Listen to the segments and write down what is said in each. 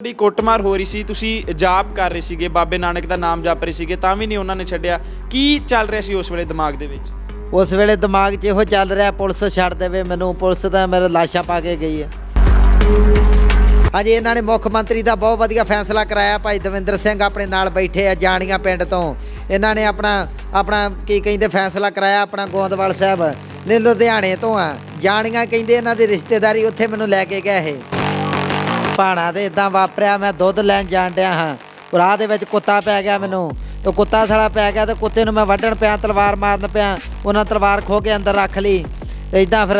ਤੁਹਾਡੀ ਕੁੱਟਮਾਰ ਹੋ ਰਹੀ ਸੀ, ਤੁਸੀਂ ਜਾਪ ਕਰ ਰਹੇ ਸੀਗੇ, ਬਾਬੇ ਨਾਨਕ ਦਾ ਨਾਮ ਜਪ ਰਹੇ ਸੀਗੇ, ਤਾਂ ਵੀ ਨਹੀਂ ਉਹਨਾਂ ਨੇ ਛੱਡਿਆ। ਕੀ ਚੱਲ ਰਿਹਾ ਸੀ ਉਸ ਵੇਲੇ ਦਿਮਾਗ ਦੇ ਵਿੱਚ? ਉਸ ਵੇਲੇ ਦਿਮਾਗ 'ਚ ਇਹੋ ਚੱਲ ਰਿਹਾ, ਪੁਲਿਸ ਛੱਡ ਦੇਵੇ ਮੈਨੂੰ, ਪੁਲਿਸ ਤਾਂ ਮੇਰੇ ਲਾਸ਼ਾਂ ਪਾ ਕੇ ਗਈ ਹੈ ਹਾਂਜੀ, ਇਹਨਾਂ ਨੇ ਮੁੱਖ ਮੰਤਰੀ ਦਾ ਬਹੁਤ ਵਧੀਆ ਫੈਸਲਾ ਕਰਾਇਆ, ਭਾਈ ਦਵਿੰਦਰ ਸਿੰਘ ਆਪਣੇ ਨਾਲ ਬੈਠੇ ਆ ਜਾਣੀਆਂ ਪਿੰਡ ਤੋਂ। ਇਹਨਾਂ ਨੇ ਆਪਣਾ ਆਪਣਾ ਕੀ ਕਹਿੰਦੇ, ਫੈਸਲਾ ਕਰਾਇਆ, ਆਪਣਾ ਗੋਂਦਵਾਲ ਸਾਹਿਬ ਨੇ ਲੁਧਿਆਣੇ ਤੋਂ ਆ। ਜਾਣੀਆਂ ਕਹਿੰਦੇ ਇਹਨਾਂ ਦੀ ਰਿਸ਼ਤੇਦਾਰੀ ਉੱਥੇ ਮੈਨੂੰ ਲੈ ਕੇ ਗਏ ਇਹ। ਪਾਣਾ ਤੇ ਇਦਾਂ ਵਾਪਰਿਆ, ਮੈਂ ਦੁੱਧ ਲੈਣ ਜਾਣ ਡਿਆ ਹਾਂ। ਰਾਹ ਦੇ ਵਿੱਚ ਕੁੱਤਾ ਪੈ ਗਿਆ ਮੈਨੂੰ। ਤੇ ਕੁੱਤਾ ਥੜਾ ਪੈ ਗਿਆ ਤੇ ਕੁੱਤੇ ਨੂੰ ਮੈਂ ਵੱਢਣ ਪਿਆ, ਤਲਵਾਰ ਮਾਰਨ ਪਿਆ। ਉਹਨਾਂ ਤਲਵਾਰ ਖੋ ਕੇ ਅੰਦਰ ਰੱਖ ਲਈ। ਇਦਾਂ ਫਿਰ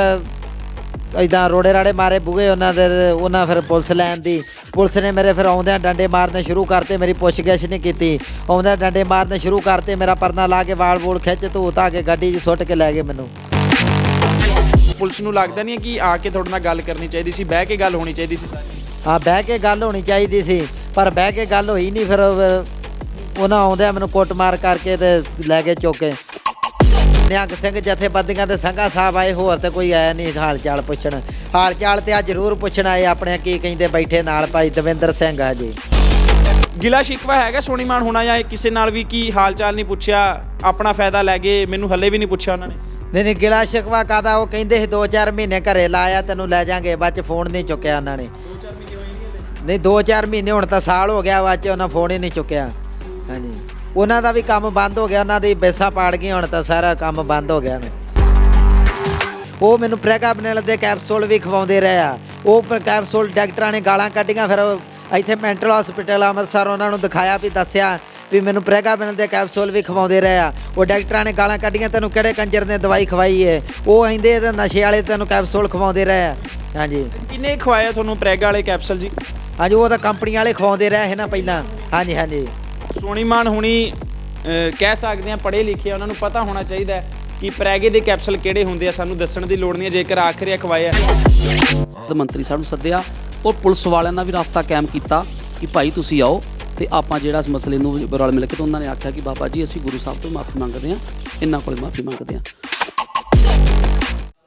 ਇਦਾਂ ਰੋੜੇ ਰਾੜੇ ਮਾਰੇ ਬੂਗੇ ਉਹਨਾਂ ਦੇ ਉਹਨਾਂ ਫਿਰ ਪੁਲਿਸ ਲੈਣ ਦੀ। ਪੁਲਿਸ ਨੇ ਮੇਰੇ ਫਿਰ ਆਉਂਦਿਆਂ ਡੰਡੇ ਮਾਰਨੇ ਸ਼ੁਰੂ ਕਰਤੇ, ਮੇਰੀ ਪੁੱਛਗਿੱਛ ਨਹੀਂ ਕੀਤੀ। ਆਉਂਦਿਆਂ ਡੰਡੇ ਮਾਰਨੇ ਸ਼ੁਰੂ ਕਰਤੇ, ਮੇਰਾ ਪਰਨਾ ਲਾ ਕੇ ਵਾਲ ਵੂਲ ਖਿੱਚ ਧੂ ਧਾ ਕੇ ਗੱਡੀ 'ਚ ਸੁੱਟ ਕੇ ਲੈ ਗਏ ਮੈਨੂੰ। ਪੁਲਿਸ ਨੂੰ ਲੱਗਦਾ ਨਹੀਂ ਕਿ ਆ ਕੇ ਤੁਹਾਡੇ ਨਾਲ ਗੱਲ ਕਰਨੀ ਚਾਹੀਦੀ ਸੀ, ਬਹਿ ਕੇ ਗੱਲ ਹੋਣੀ ਚਾਹੀਦੀ ਸੀ। ਸਾਰੀ ਹਾਂ ਬਹਿ ਕੇ ਗੱਲ ਹੋਣੀ ਚਾਹੀਦੀ ਸੀ ਪਰ ਬਹਿ ਕੇ ਗੱਲ ਹੋਈ ਨਹੀਂ ਫਿਰ ਉਹਨਾਂ ਆਉਂਦਿਆਂ ਮੈਨੂੰ ਕੁੱਟਮਾਰ ਕਰਕੇ ਤੇ ਲੈ ਕੇ ਚੁੱਕ। ਨਿਹੰਗ ਸਿੰਘ ਜਥੇਬੰਦੀਆਂ ਦੇ ਸੰਘਾ ਸਾਹਿਬ ਆਏ ਹੋਰ ਤੇ ਕੋਈ ਆਇਆ ਨਹੀਂ ਹਾਲ ਚਾਲ ਪੁੱਛਣ। ਹਾਲ ਚਾਲ ਤੇ ਆ ਜ਼ਰੂਰ ਪੁੱਛਣ ਆਏ ਆਪਣੇ ਕੀ ਕਹਿੰਦੇ ਬੈਠੇ ਨਾਲ ਭਾਈ ਦਵਿੰਦਰ ਸਿੰਘ ਆ ਜੀ। ਗਿਲਾ ਸ਼ਿਕਵਾ ਹੈਗਾ ਸੋਨੀ ਮਾਨ ਹੋਣਾ ਜਾਂ ਕਿਸੇ ਨਾਲ ਵੀ ਕੀ ਹਾਲ ਚਾਲ ਨਹੀਂ ਪੁੱਛਿਆ ਆਪਣਾ ਫਾਇਦਾ ਲੈ ਗਏ ਮੈਨੂੰ ਹੱਲੇ ਵੀ ਨਹੀਂ ਪੁੱਛਿਆ ਉਹਨਾਂ ਨੇ। ਨਹੀਂ ਨਹੀਂ ਗਿਲਾ ਸ਼ਿਕਵਾ ਕਾਦਾ ਉਹ ਕਹਿੰਦੇ ਸੀ 2-4 ਮਹੀਨੇ ਘਰੇ ਲਾਇਆ ਤੈਨੂੰ ਲੈ ਜਾਾਂਗੇ ਬਾਅਦ ਚ ਫੋਨ ਨਹੀਂ ਚੁੱਕਿਆ ਉਹਨਾਂ ਨੇ। ਨਹੀਂ 2-4 ਮਹੀਨੇ ਹੁਣ ਤਾਂ ਸਾਲ ਹੋ ਗਿਆ ਬਾਅਦ ਚ ਉਹਨਾਂ ਫੋਨ ਹੀ ਨਹੀਂ ਚੁੱਕਿਆ। ਹਾਂਜੀ। ਉਹਨਾਂ ਦਾ ਵੀ ਕੰਮ ਬੰਦ ਹੋ ਗਿਆ, ਉਹਨਾਂ ਦੀ ਬੈਸਾਂ ਪਾੜ ਗਈਆਂ, ਹੁਣ ਤਾਂ ਸਾਰਾ ਕੰਮ ਬੰਦ ਹੋ ਗਿਆ ਨੇ। ਉਹ ਮੈਨੂੰ ਪ੍ਰੈਗਾਬਨਲ ਦੇ ਕੈਪਸੂਲ ਵੀ ਖਵਾਉਂਦੇ ਰਹੇ ਆ। ਉਹ ਕੈਪਸੂਲ ਡਾਕਟਰਾਂ ਨੇ ਗਾਲਾਂ ਕੱਢੀਆਂ, ਫਿਰ ਇੱਥੇ ਮੈਂਟਲ ਹਸਪੀਟਲ ਅੰਮ੍ਰਿਤਸਰ ਉਹਨਾਂ ਨੂੰ ਦਿਖਾਇਆ ਵੀ ਦੱਸਿਆ ਵੀ ਮੈਨੂੰ ਪ੍ਰੈਗਾਬਨਲ ਦੇ ਕੈਪਸੂਲ ਵੀ ਖਵਾਉਂਦੇ ਰਹੇ ਆ। ਉਹ ਡਾਕਟਰਾਂ ਨੇ ਗਾਲਾਂ ਕੱਢੀਆਂ, ਤੈਨੂੰ ਕਿਹੜੇ ਕੰਜਰ ਨੇ ਦਵਾਈ ਖਵਾਈ ਏ? ਉਹ ਆਂਦੇ ਇਹਦੇ ਨਸ਼ੇ ਵਾਲੇ ਤੈਨੂੰ ਕੈਪਸੂਲ ਖਵਾਉਂਦੇ ਰਹੇ ਆ। ਹਾਂਜੀ। ਕਿੰਨੇ ਖਵਾਇਆ ਤੁਹਾਨੂੰ ਪ੍ਰੈਗ ਵਾਲੇ ਕੈਪਸੂਲ ਜੀ? ਹਾਂਜੀ ਉਹ ਤਾਂ ਕੰਪਨੀ ਵਾਲੇ ਖਵਾਉਂਦੇ ਰਹੇ ਨਾ ਪਹਿਲਾਂ। ਹਾਂਜੀ ਹਾਂਜੀ। ਸੋਨੀ ਮਾਨ ਹੁਣੀ ਕਹਿ ਸਕਦੇ ਆ ਪੜ੍ਹੇ ਲਿਖੇ ਉਹਨਾਂ ਨੂੰ ਪਤਾ ਹੋਣਾ ਚਾਹੀਦਾ ਕਿ ਪ੍ਰੈਗੇ ਦੇ ਕੈਪਸਲ ਕਿਹੜੇ ਹੁੰਦੇ ਆ ਸਾਨੂੰ ਦੱਸਣ ਦੀ ਲੋੜ ਨਹੀਂ ਹੈ ਜੇਕਰ ਆਖਰਿਆ ਖਵਾਇਆ ਤਾਂ ਮੰਤਰੀ ਸਾਹਿਬ ਨੂੰ ਸੱਦਿਆ ਉਹ ਪੁਲਿਸ ਵਾਲਿਆਂ ਨਾਲ ਵੀ ਰਾਬਤਾ ਕਾਇਮ ਕੀਤਾ ਕਿ ਭਾਈ ਤੁਸੀਂ ਆਓ ਤੇ ਆਪਾਂ ਜਿਹੜਾ ਇਸ ਮਸਲੇ ਨੂੰ ਰਲ ਮਿਲ ਕੇ ਤੇ ਉਹਨਾਂ ਨੇ ਆਖਿਆ ਕਿ ਬਾਬਾ ਜੀ ਅਸੀਂ ਗੁਰੂ ਸਾਹਿਬ ਤੋਂ ਮਾਫੀ ਮੰਗਦੇ ਹਾਂ ਇਹਨਾਂ ਕੋਲ ਮਾਫੀ ਮੰਗਦੇ ਹਾਂ।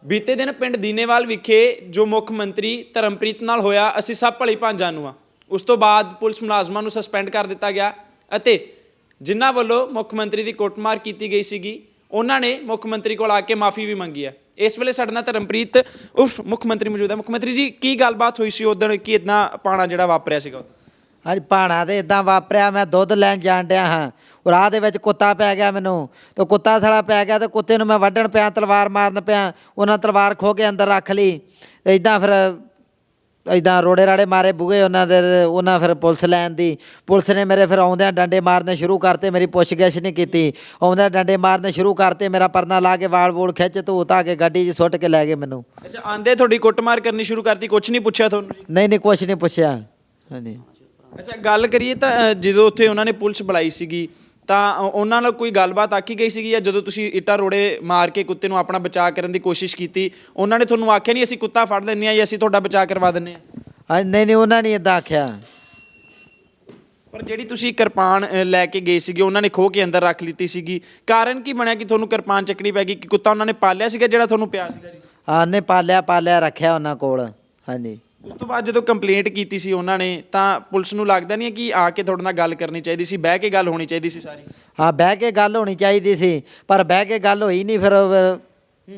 ਬੀਤੇ ਦਿਨ ਪਿੰਡ ਦੀਨੇਵਾਲ ਵਿਖੇ ਜੋ ਮੁੱਖ ਮੰਤਰੀ ਧਰਮਪ੍ਰੀਤ ਨਾਲ ਹੋਇਆ, ਅਸੀਂ ਸਭ ਭਲੀ ਭਾਂਜਾਂ ਨੂੰ ਆ ਉਸ ਤੋਂ ਬਾਅਦ ਪੁਲਿਸ ਮੁਲਾਜ਼ਮਾਂ ਨੂੰ ਸਸਪੈਂਡ ਕਰ ਦਿੱਤਾ ਗਿਆ ਅਤੇ ਜਿਨ੍ਹਾਂ ਵੱਲੋਂ ਮੁੱਖ ਮੰਤਰੀ ਦੀ ਕੁੱਟਮਾਰ ਕੀਤੀ ਗਈ ਸੀਗੀ, ਉਹਨਾਂ ਨੇ ਮੁੱਖ ਮੰਤਰੀ ਕੋਲ ਆ ਕੇ ਮਾਫੀ ਵੀ ਮੰਗੀ ਹੈ। ਇਸ ਵੇਲੇ ਸਾਡੇ ਨਾਲ ਧਰਮਪ੍ਰੀਤ, ਉਫ, ਮੁੱਖ ਮੰਤਰੀ ਮੌਜੂਦ ਹੈ। ਮੁੱਖ ਮੰਤਰੀ ਜੀ, ਕੀ ਗੱਲਬਾਤ ਹੋਈ ਸੀ? ਉਦੋਂ ਕੀ ਇਦਾਂ ਪਾਣਾ ਜਿਹੜਾ ਵਾਪਰਿਆ ਸੀਗਾ? ਹਾਂਜੀ ਪਾਣਾ ਤੇ ਇਦਾਂ ਵਾਪਰਿਆ ਮੈਂ ਦੁੱਧ ਲੈਣ ਜਾਣ ਡਿਆ ਹਾਂ। ਉਹ ਰਾਹ ਦੇ ਵਿੱਚ ਕੁੱਤਾ ਪੈ ਗਿਆ ਮੈਨੂੰ। ਤੇ ਕੁੱਤਾ ਥੜਾ ਪੈ ਗਿਆ ਤੇ ਕੁੱਤੇ ਨੂੰ ਮੈਂ ਵੱਢਣ ਪਿਆ ਤਲਵਾਰ ਮਾਰਨ ਪਿਆ। ਉਹਨਾਂ ਤਲਵਾਰ ਖੋ ਕੇ ਅੰਦਰ ਰੱਖ ਲਈ। ਇਦਾਂ ਫਿਰ ਇਦਾਂ ਰੋੜੇ ਰਾੜੇ ਮਾਰੇ ਬੂਗੇ ਉਹਨਾਂ ਦੇ ਤੇ ਉਹਨਾਂ ਫਿਰ ਪੁਲਿਸ ਲੈਣ ਦੀ। ਪੁਲਿਸ ਨੇ ਮੇਰੇ ਫਿਰ ਆਉਂਦਿਆਂ ਡੰਡੇ ਮਾਰਨੇ ਸ਼ੁਰੂ ਕਰਤੇ ਮੇਰੀ ਪੁੱਛਗਿੱਛ ਨਹੀਂ ਕੀਤੀ। ਆਉਂਦਿਆਂ ਡੰਡੇ ਮਾਰਨੇ ਸ਼ੁਰੂ ਕਰਤੇ ਮੇਰਾ ਪਰਨਾ ਲਾ ਕੇ ਵਾਲ ਵੂਲ ਖਿੱਚ ਧੂ ਧਾ ਕੇ ਗੱਡੀ 'ਚ ਸੁੱਟ ਕੇ ਲੈ ਗਏ ਮੈਨੂੰ। ਅੱਛਾ ਆਂਦੇ ਤੁਹਾਡੀ ਕੁੱਟਮਾਰ ਕਰਨੀ ਸ਼ੁਰੂ ਕਰਤੀ ਕੁਝ ਨਹੀਂ ਪੁੱਛਿਆ ਤੁਹਾਨੂੰ? ਨਹੀਂ ਨਹੀਂ ਕੁਛ ਨਹੀਂ ਪੁੱਛਿਆ। ਹਾਂਜੀ। ਅੱਛਾ ਗੱਲ ਕਰੀਏ ਤਾਂ ਅ, ਜਦੋਂ ਉੱਥੇ ਉਹਨਾਂ ਨੇ ਪੁਲਿਸ ਬੁਲਾਈ ਸੀਗੀ ਤਾਂ ਅ, ਉਹਨਾਂ ਨਾਲ ਕੋਈ ਗੱਲਬਾਤ ਆਖੀ ਗਈ ਸੀਗੀ ਜਾਂ ਜਦੋਂ ਤੁਸੀਂ ਇੱਟਾਂ ਰੋੜੇ ਮਾਰ ਕੇ ਕੁੱਤੇ ਨੂੰ ਆਪਣਾ ਬਚਾਅ ਕਰਨ ਦੀ ਕੋਸ਼ਿਸ਼ ਕੀਤੀ ਉਹਨਾਂ ਨੇ ਤੁਹਾਨੂੰ ਆਖਿਆ ਨਹੀਂ ਅਸੀਂ ਕੁੱਤਾ ਫੜ ਲੈਂਦੇ ਹਾਂ ਜਾਂ ਅਸੀਂ ਤੁਹਾਡਾ ਬਚਾਅ ਕਰਵਾ ਦਿੰਦੇ ਹਾਂ? ਹਾਂਜੀ ਨਹੀਂ ਨਹੀਂ ਉਹਨਾਂ ਨੇ ਇਦਾਂ ਆਖਿਆ। ਪਰ ਜਿਹੜੀ ਤੁਸੀਂ ਕਿਰਪਾਨ ਅ, ਲੈ ਕੇ ਗਏ ਸੀਗੇ ਉਹਨਾਂ ਨੇ ਖੋ ਕੇ ਅੰਦਰ ਰੱਖ ਲਿੱਤੀ ਸੀਗੀ। ਕਾਰਨ ਕੀ ਬਣਿਆ ਕਿ ਤੁਹਾਨੂੰ ਕਿਰਪਾਨ ਚੱਕਣੀ ਪੈ ਗਈ ਕਿ ਕੁੱਤਾ ਉਹਨਾਂ ਨੇ ਪਾਲਿਆ ਸੀਗਾ ਜਿਹੜਾ ਤੁਹਾਨੂੰ ਪਿਆ ਸੀਗਾ ਜੀ? ਹਾਂ ਨੇ ਪਾਲਿਆ ਪਾਲਿਆ ਰੱਖਿਆ ਉਹਨਾਂ ਕੋਲ ਹਾਂਜੀ। ਉਸ ਤੋਂ ਬਾਅਦ ਜਦੋਂ ਕੰਪਲੇਂਟ ਕੀਤੀ ਸੀ ਉਹਨਾਂ ਨੇ ਤਾਂ ਪੁਲਿਸ ਨੂੰ ਲੱਗਦਾ ਨਹੀਂ ਹੈ ਕਿ ਆ ਕੇ ਤੁਹਾਡੇ ਨਾਲ ਗੱਲ ਕਰਨੀ ਚਾਹੀਦੀ ਸੀ ਬਹਿ ਕੇ ਗੱਲ ਹੋਣੀ ਚਾਹੀਦੀ ਸੀ ਸਾਰੀ। ਹਾਂ ਬਹਿ ਕੇ ਗੱਲ ਹੋਣੀ ਚਾਹੀਦੀ ਸੀ ਪਰ ਬਹਿ ਕੇ ਗੱਲ ਹੋਈ ਨਹੀਂ ਫਿਰ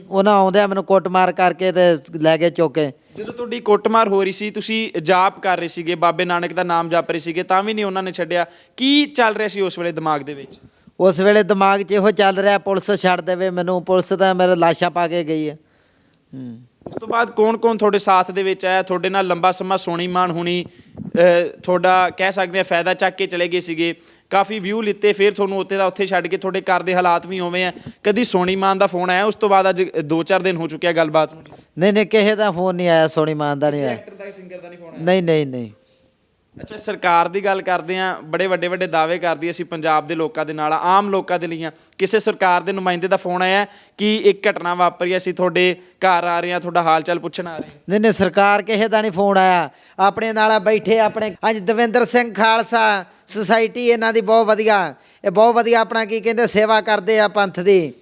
ਉਹਨਾਂ ਆਉਂਦਿਆਂ ਮੈਨੂੰ ਕੁੱਟਮਾਰ ਕਰਕੇ ਤੇ ਲੈ ਕੇ ਚੁੱਕ। ਕੇ ਜਦੋਂ ਤੁਹਾਡੀ ਕੁੱਟਮਾਰ ਹੋ ਰਹੀ ਸੀ ਤੁਸੀਂ ਜਾਪ ਕਰ ਰਹੇ ਸੀਗੇ ਬਾਬੇ ਨਾਨਕ ਦਾ ਨਾਮ ਜਪ ਰਹੇ ਸੀਗੇ ਤਾਂ ਵੀ ਨਹੀਂ ਉਹਨਾਂ ਨੇ ਛੱਡਿਆ। ਕੀ ਚੱਲ ਰਿਹਾ ਸੀ ਉਸ ਵੇਲੇ ਦਿਮਾਗ ਦੇ ਵਿੱਚ? ਉਸ ਵੇਲੇ ਦਿਮਾਗ 'ਚ ਇਹੋ ਚੱਲ ਰਿਹਾ ਪੁਲਿਸ ਛੱਡ ਦੇਵੇ ਮੈਨੂੰ ਪੁਲਿਸ ਤਾਂ ਮੇਰੇ ਲਾਸ਼ਾਂ ਪਾ ਕੇ ਗਈ ਹੈ। ਹੂੰ। ਉਸ ਤੋਂ ਬਾਅਦ ਕੌਣ-ਕੌਣ ਤੁਹਾਡੇ ਸਾਥ ਦੇ ਵਿੱਚ ਆਇਆ ਤੁਹਾਡੇ ਨਾਲ ਲੰਬਾ ਸਮਾਂ ਸੋਣੀ ਮਾਨ ਹੁਣੀ ਤੁਹਾਡਾ ਕਹਿ ਸਕਦੇ ਆ ਫਾਇਦਾ ਚੱਕ ਕੇ ਚਲੇ ਗਏ ਸੀਗੇ। ਕਾਫੀ ਵਿਊ ਲਿੱਤੇ ਫਿਰ ਤੁਹਾਨੂੰ ਉੱਥੇ ਦਾ ਉੱਥੇ ਛੱਡ ਕੇ ਤੁਹਾਡੇ ਘਰ ਦੇ ਹਾਲਾਤ ਵੀ ਉਵੇਂ ਆ। ਕਦੀ ਸੋਣੀ ਮਾਨ ਦਾ ਫੋਨ ਆਇਆ? ਉਸ ਤੋਂ ਬਾਅਦ ਅੱਜ 2-4 ਦਿਨ ਹੋ ਚੁੱਕਿਆ ਗੱਲਬਾਤ ਨੂੰ। ਨਹੀਂ ਨਹੀਂ ਕਿਸੇ ਦਾ ਫੋਨ ਨਹੀਂ ਆਇਆ ਸੋਨੀ ਮਾਨ ਦਾ ਨਹੀਂ ਆਇਆ। ਐਕਟਰ ਦਾ ਸਿੰਗਰ ਦਾ ਨਹੀਂ ਫੋਨ ਨਹੀਂ ਨਹੀਂ ਨਹੀਂ। ਅੱਛਾ, ਸਰਕਾਰ ਦੀ ਗੱਲ ਕਰਦੇ ਆ ਬੜੇ ਵੱਡੇ ਵੱਡੇ ਦਾਅਵੇ ਕਰਦੀ ਅਸੀਂ ਪੰਜਾਬ ਦੇ ਲੋਕਾਂ ਦੇ ਨਾਲ, ਆਮ ਲੋਕਾਂ ਦੇ ਲਈ ਆ ਕਿਸੇ ਸਰਕਾਰ ਦੇ ਨੁਮਾਇੰਦੇ ਦਾ ਫੋਨ ਆਇਆ ਕਿ ਇੱਕ ਘਟਨਾ ਵਾਪਰੀ, ਅਸੀਂ ਤੁਹਾਡੇ ਘਰ ਆ ਰਹੇ ਆ ਤੁਹਾਡਾ ਹਾਲ ਚਾਲ ਪੁੱਛਣ ਆ ਰਹੇ ਹਾਂ। ਨਹੀਂ ਨਹੀਂ, ਸਰਕਾਰ ਕਿਸੇ ਦਾ ਨਹੀਂ ਫੋਨ ਆਇਆ। ਆਪਣੇ ਨਾਲ ਬੈਠੇ ਆਪਣੇ ਅੱਜ ਦਵਿੰਦਰ ਸਿੰਘ ਖਾਲਸਾ ਸੁਸਾਇਟੀ, ਇਹਨਾਂ ਦੀ ਬਹੁਤ ਵਧੀਆ। ਇਹ ਬਹੁਤ ਵਧੀਆ ਆਪਣਾ ਕੀ ਕਹਿੰਦੇ, ਸੇਵਾ ਕਰਦੇ ਆ ਪੰਥ ਦੀ।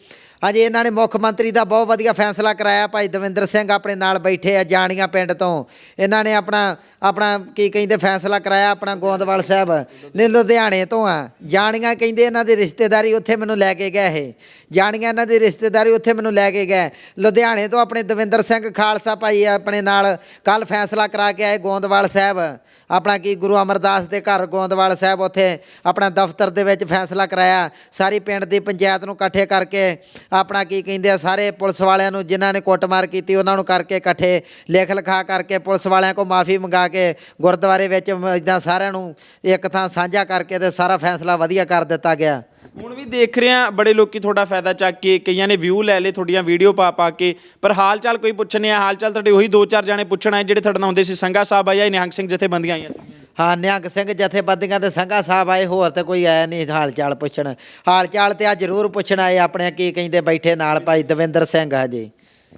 ਹਾਂਜੀ, ਇਹਨਾਂ ਨੇ ਮੁੱਖ ਮੰਤਰੀ ਦਾ ਬਹੁਤ ਵਧੀਆ ਫੈਸਲਾ ਕਰਾਇਆ। ਭਾਈ ਦਵਿੰਦਰ ਸਿੰਘ ਆਪਣੇ ਨਾਲ ਬੈਠੇ ਆ, ਜਾਣੀਆਂ ਪਿੰਡ ਤੋਂ। ਇਹਨਾਂ ਨੇ ਆਪਣਾ ਆਪਣਾ ਕੀ ਕਹਿੰਦੇ, ਫੈਸਲਾ ਕਰਾਇਆ ਆਪਣਾ ਗੋਂਦਵਾਲ ਸਾਹਿਬ। ਨੇ ਲੁਧਿਆਣੇ ਤੋਂ ਆ। ਜਾਣੀਆਂ ਕਹਿੰਦੇ ਇਹਨਾਂ ਦੀ ਰਿਸ਼ਤੇਦਾਰੀ ਉੱਥੇ ਮੈਨੂੰ ਲੈ ਕੇ ਗਏ ਇਹ। ਜਾਣੀਆਂ ਇਹਨਾਂ ਦੀ ਰਿਸ਼ਤੇਦਾਰੀ ਉੱਥੇ ਮੈਨੂੰ ਲੈ ਕੇ ਗਏ। ਲੁਧਿਆਣੇ ਤੋਂ ਆਪਣੇ ਦਵਿੰਦਰ ਸਿੰਘ ਖਾਲਸਾ ਭਾਈ ਆਪਣੇ ਨਾਲ ਕੱਲ ਫੈਸਲਾ ਕਰਾ ਕੇ ਆਏ ਗੋਂਦਵਾਲ ਸਾਹਿਬ। ਆਪਣਾ ਕੀ ਗੁਰੂ ਅਮਰਦਾਸ ਦੇ ਘਰ ਗੋਂਦਵਾਲ ਸਾਹਿਬ ਉੱਥੇ ਆਪਣਾ ਦਫ਼ਤਰ ਦੇ ਵਿੱਚ ਫੈਸਲਾ ਕਰਾਇਆ। ਸਾਰੀ ਪਿੰਡ ਦੀ ਪੰਚਾਇਤ ਨੂੰ ਇਕੱਠੇ ਕਰਕੇ ਆਪਣਾ ਕੀ ਕਹਿੰਦੇ ਆ, ਸਾਰੇ ਪੁਲਿਸ ਵਾਲਿਆਂ ਨੂੰ ਜਿਨ੍ਹਾਂ ਨੇ ਕੁੱਟਮਾਰ ਕੀਤੀ ਉਹਨਾਂ ਨੂੰ ਕਰਕੇ ਇਕੱਠੇ ਲਿਖ ਲਿਖਾ ਕਰਕੇ ਪੁਲਿਸ ਵਾਲਿਆਂ ਕੋ ਮਾਫੀ ਮੰਗਾ ਕੇ ਗੁਰਦੁਆਰੇ ਵਿੱਚ ਇਦਾਂ ਸਾਰਿਆਂ ਨੂੰ ਇੱਕ ਥਾਂ ਸਾਂਝਾ ਕਰਕੇ ਤੇ ਸਾਰਾ ਫੈਸਲਾ ਵਧੀਆ ਕਰ ਦਿੱਤਾ ਗਿਆ। ਹੁਣ ਵੀ ਦੇਖ ਰਹੇ ਆ ਬੜੇ ਲੋਕੀ ਤੁਹਾਡਾ ਫਾਇਦਾ ਚੱਕ ਕੇ ਕਈਆਂ ਨੇ ਵਿਊ ਲੈ ਲਏ ਤੁਹਾਡੀਆਂ ਵੀਡੀਓ ਪਾ ਪਾ ਕੇ। ਪਰ ਹਾਲ ਚਾਲ ਕੋਈ ਪੁੱਛਣੇ ਆ ਹਾਲ ਚਾਲ ਤੁਹਾਡੇ ਉਹੀ ਦੋ ਚਾਰ ਜਾਣੇ ਪੁੱਛਣ ਆਏ ਜਿਹੜੇ ਤੁਹਾਡੇ ਨਾਲ ਹੁੰਦੇ ਸੀ ਸੰਗਾ ਸਾਹਿਬ ਆਇਆ ਨਿਹੰਗ ਸਿੰਘ ਜਥੇਬੰਦੀਆਂ ਆਈਆਂ ਸੀ? ਹਾਂ ਨਿਹੰਗ ਸਿੰਘ ਜਥੇਬੰਦੀਆਂ ਤੇ ਸੰਘਾ ਸਾਹਿਬ ਆਏ ਹੋਰ ਤੇ ਕੋਈ ਆਇਆ ਨਹੀਂ ਹਾਲ ਚਾਲ ਪੁੱਛਣ। ਹਾਲ ਚਾਲ ਤੇ ਆ ਜ਼ਰੂਰ ਪੁੱਛਣ ਆਏ ਆਪਣੇ ਕੀ ਕਹਿੰਦੇ ਬੈਠੇ ਨਾਲ ਭਾਈ ਦਵਿੰਦਰ ਸਿੰਘ ਆ ਜੀ।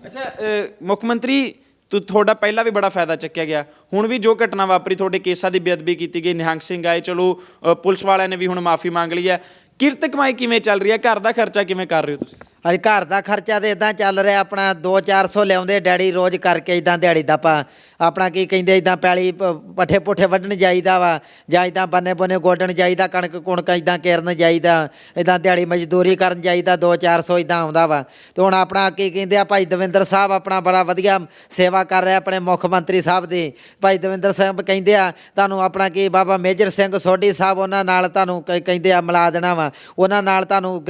ਅੱਛਾ ਮੁੱਖ ਮੰਤਰੀ ਤੂੰ ਤੁਹਾਡਾ ਪਹਿਲਾਂ ਵੀ ਬੜਾ ਫਾਇਦਾ ਚੱਕਿਆ ਗਿਆ। ਹੁਣ ਵੀ ਜੋ ਘਟਨਾ ਵਾਪਰੀ ਤੁਹਾਡੇ ਕੇਸਾਂ ਦੀ ਬੇਅਦਬੀ ਕੀਤੀ ਗਈ ਨਿਹੰਗ ਸਿੰਘ ਆਏ ਚਲੋ ਅ, ਪੁਲਿਸ ਵਾਲਿਆਂ ਨੇ ਵੀ ਹੁਣ ਮਾਫੀ ਮੰਗ ਲਈ ਹੈ। ਕਿਰਤ ਕਮਾਈ ਕਿਵੇਂ ਚੱਲ ਰਹੀ ਹੈ? ਘਰ ਦਾ ਖਰਚਾ ਕਿਵੇਂ ਕਰ ਰਹੇ ਹੋ ਤੁਸੀਂ? ਅੱਜ ਘਰ ਦਾ ਖਰਚਾ ਤੇ ਇਦਾਂ ਚੱਲ ਰਿਹਾ, ਆਪਣਾ 2-400 ਲਿਆਉਂਦੇ ਡੈਡੀ ਰੋਜ਼ ਕਰਕੇ ਇਦਾਂ ਦਿਹਾੜੀ ਦਾ ਪਾ। ਆਪਣਾ ਕੀ ਕਹਿੰਦੇ ਇਦਾਂ ਪੈਲੀ ਪੱਠੇ ਪੁੱਠੇ ਵੱਢਣ ਜਾਈਦਾ ਵਾ, ਜਾਂ ਇਦਾਂ ਬੰਨੇ ਬੰਨੇ ਗੋਡਣ ਜਾਈਦਾ, ਕਣਕ ਕੁਣਕ ਇਦਾਂ ਕੇਰਨ ਜਾਈਦਾ ਇਦਾਂ ਦਿਹਾੜੀ ਮਜ਼ਦੂਰੀ ਕਰਨ ਜਾਈਦਾ 2-400 ਇਦਾਂ ਆਉਂਦਾ ਵਾ। ਤੇ ਹੁਣ ਆਪਣਾ ਕੀ ਕਹਿੰਦੇ ਆ, ਭਾਈ ਦਵਿੰਦਰ ਸਾਹਿਬ ਆਪਣਾ ਬੜਾ ਵਧੀਆ ਸੇਵਾ ਕਰ ਰਿਹਾ ਆਪਣੇ ਮੁੱਖ ਮੰਤਰੀ ਸਾਹਿਬ ਦੀ। ਭਾਈ ਦਵਿੰਦਰ ਸਾਹਿਬ ਕਹਿੰਦੇ ਆ, ਤੁਹਾਨੂੰ ਆਪਣਾ ਕੀ ਬਾਬਾ ਮੇਜਰ ਸਿੰਘ ਸੋਢੀ ਸਾਹਿਬ ਉਹਨਾਂ ਨਾਲ ਤੁਹਾਨੂੰ ਕ- ਕਹਿੰਦੇ ਆ ਮਿਲਾ ਦੇਣਾ ਵਾ। ਉਹਨਾਂ ਨਾਲ ਤੁਹਾਨੂੰ